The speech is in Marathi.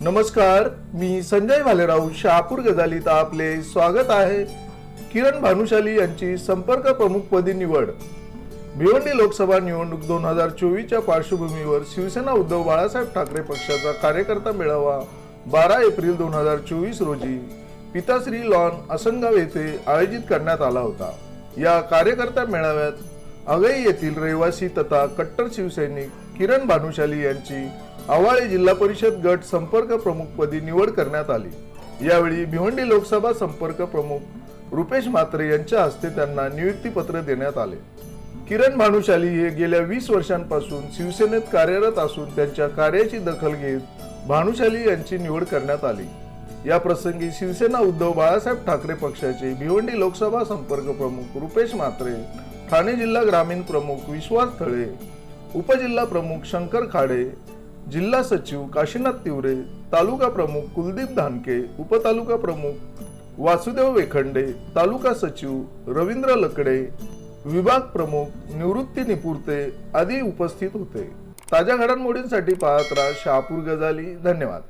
नमस्कार मी संजय भालेराव शहापूर गजालीत आपले स्वागत आहे. किरण भानुशाली यांची संपर्क प्रमुखपदी निवड. भिवंडी लोकसभा निवडणूक दोन हजार चोवीसच्या पार्श्वभूमीवर शिवसेना उद्धव बाळासाहेब ठाकरे पक्षाचा कार्यकर्ता मेळावा बारा एप्रिल दोन हजार चोवीस रोजी पिताश्री लॉन असंगाव येथे आयोजित करण्यात आला होता. या कार्यकर्ता मेळाव्यात अगई येथील रहिवासी तथा कट्टर शिवसैनिक किरण भानुशाली यांची आवाळे जिल्हा परिषद गट संपर्क प्रमुखपदी निवड करण्यात आली. यावेळी भिवंडी लोकसभा संपर्क प्रमुख रुपेश म्हात्रे यांच्या हस्ते त्यांना नियुक्तीपत्र देण्यात आले. किरण भानुशाली हे गेल्या वीस वर्षांपासून शिवसेनेत कार्यरत असून त्यांच्या कार्याची दखल घेत भानुशाली यांची निवड करण्यात आली. या प्रसंगी शिवसेना उद्धव बाळासाहेब ठाकरे पक्षाचे भिवंडी लोकसभा संपर्क प्रमुख रुपेश म्हात्रे ठाणे जिल्हा ग्रामीण प्रमुख विश्वास थळे उपजिल्हा प्रमुख शंकर खाडे जिल्हा सचिव काशीनाथ तिवरे तालुका प्रमुख कुलदीप धानके उपतालुका प्रमुख वासुदेव वेखंडे तालुका सचिव रवींद्र लकडे विभाग प्रमुख निवृत्ती निपुरते आदी उपस्थित होते. ताज्या घडामोडींसाठी पाहत राहा शहापूर गजाली. धन्यवाद.